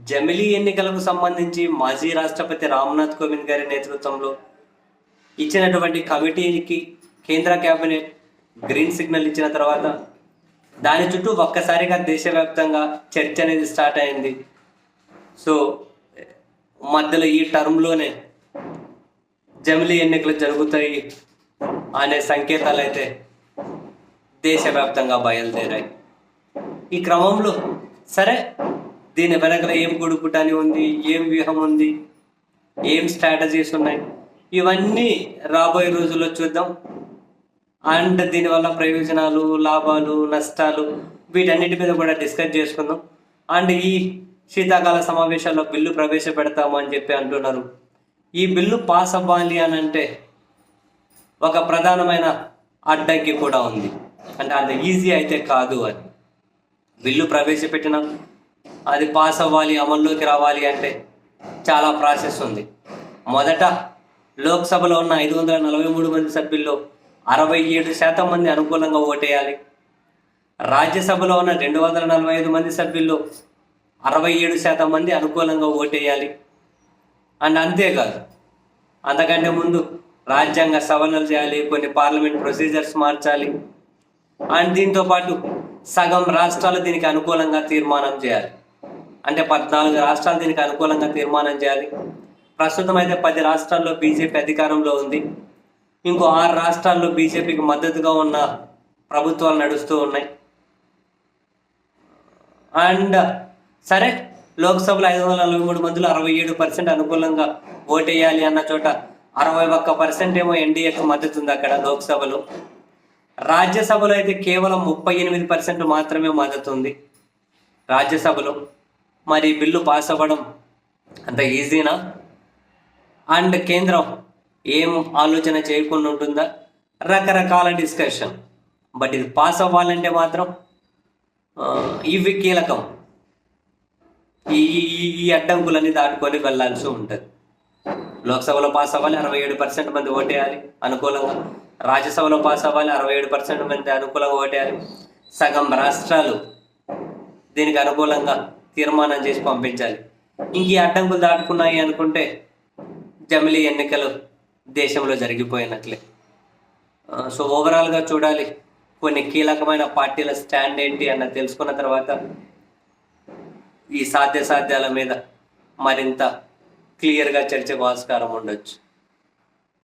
జమిలీ ఎన్నికలకు సంబంధించి మాజీ రాష్ట్రపతి రామ్నాథ్ కోవింద్ గారి నేతృత్వంలో ఇచ్చినటువంటి కమిటీకి కేంద్ర కేబినెట్ గ్రీన్ సిగ్నల్ ఇచ్చిన తర్వాత దాని చుట్టూ ఒక్కసారిగా దేశవ్యాప్తంగా చర్చ అనేది స్టార్ట్ అయింది. సో మధ్యలో ఈ టర్మ్లోనే జమిలీ ఎన్నికలు జరుగుతాయి అనే సంకేతాలు అయితే దేశవ్యాప్తంగా బయలుదేరాయి. ఈ క్రమంలో సరే దీని వెనకల ఏం గుడుపుటని ఉంది ఏం వ్యూహం ఉంది ఏం స్ట్రాటజీస్ ఉన్నాయి? ఇవన్నీ రాబోయే రోజుల్లో చూద్దాం. అండ్ దీనివల్ల ప్రయోజనాలు లాభాలు నష్టాలు వీటన్నిటి మీద కూడా డిస్కస్ చేసుకుందాం. అండ్ ఈ శీతాకాల సమావేశాల్లో బిల్లు ప్రవేశపెడతాము అని చెప్పి అంటున్నారు. ఈ బిల్లు పాస్ అవ్వాలి అని అంటే ఒక ప్రధానమైన అడ్డంకి కూడా ఉంది. అంటే అంత ఈజీ అయితే కాదు అని. బిల్లు ప్రవేశపెట్టిన. అది పాస్ అవ్వాలి అమల్లోకి రావాలి అంటే చాలా ప్రాసెస్ ఉంది. మొదట లోక్సభలో ఉన్న ఐదు వందల నలభై మూడు మంది సభ్యుల్లో అరవై ఏడు శాతం మంది అనుకూలంగా ఓటేయాలి. రాజ్యసభలో ఉన్న రెండు వందల నలభై ఐదు మంది సభ్యుల్లో అరవై ఏడు శాతం మంది అనుకూలంగా ఓటేయాలి. అండ్ అంతేకాదు అంతకంటే ముందు రాజ్యాంగ సవరణలు చేయాలి కొన్ని పార్లమెంట్ ప్రొసీజర్స్ మార్చాలి. అండ్ దీంతో పాటు సగం రాష్ట్రాలు దీనికి అనుకూలంగా తీర్మానం చేయాలి. అంటే పద్నాలుగు రాష్ట్రాలు దీనికి అనుకూలంగా తీర్మానం చేయాలి. ప్రస్తుతం అయితే పది రాష్ట్రాల్లో బీజేపీ అధికారంలో ఉంది. ఇంకో ఆరు రాష్ట్రాల్లో బీజేపీకి మద్దతుగా ఉన్న ప్రభుత్వాలు నడుస్తూ ఉన్నాయి. అండ్ సరే లోక్సభలో ఐదు వందల నలభై మూడు మందిలో అరవై ఏడు పర్సెంట్ అనుకూలంగా ఓటేయాలి అన్న చోట అరవై ఒక్క పర్సెంట్ ఏమో ఎన్డీఏకి మద్దతు ఉంది అక్కడ లోక్సభలో. రాజ్యసభలో అయితే కేవలం ముప్పై ఎనిమిది పర్సెంట్ మాత్రమే మద్దతు ఉంది రాజ్యసభలో. మరి బిల్లు పాస్ అవ్వడం అంత ఈజీనా? అండ్ కేంద్రం ఏం ఆలోచన చేయకుండా ఉంటుందా? రకరకాల డిస్కషన్. బట్ ఇది పాస్ అవ్వాలంటే మాత్రం ఇవి కీలకం. ఈ ఈ- ఈ అడ్డంకులన్నీ దాటుకొని వెళ్ళాల్సి ఉంటుంది. లోక్సభలో పాస్ అవ్వాలి అరవై ఏడు పర్సెంట్ మంది ఓటేయాలి అనుకూలంగా. రాజ్యసభలో పాస్ అవ్వాలి అరవై ఏడు పర్సెంట్ మంది అనుకూలంగా ఓటేయాలి. సగం రాష్ట్రాలు దీనికి అనుకూలంగా తీర్మానం చేసి పంపించాలి. ఇంక ఈ అడ్డంకులు దాటుకున్నాయి అనుకుంటే జమిలీ ఎన్నికలు దేశంలో జరిగిపోయినట్లే. సో ఓవరాల్గా చూడాలి. కొన్ని కీలకమైన పార్టీల స్టాండ్ ఏంటి అన్న తెలుసుకున్న తర్వాత ఈ సాధ్య సాధ్యాల మీద మరింత క్లియర్గా చర్చకు ఆస్కారం ఉండొచ్చు.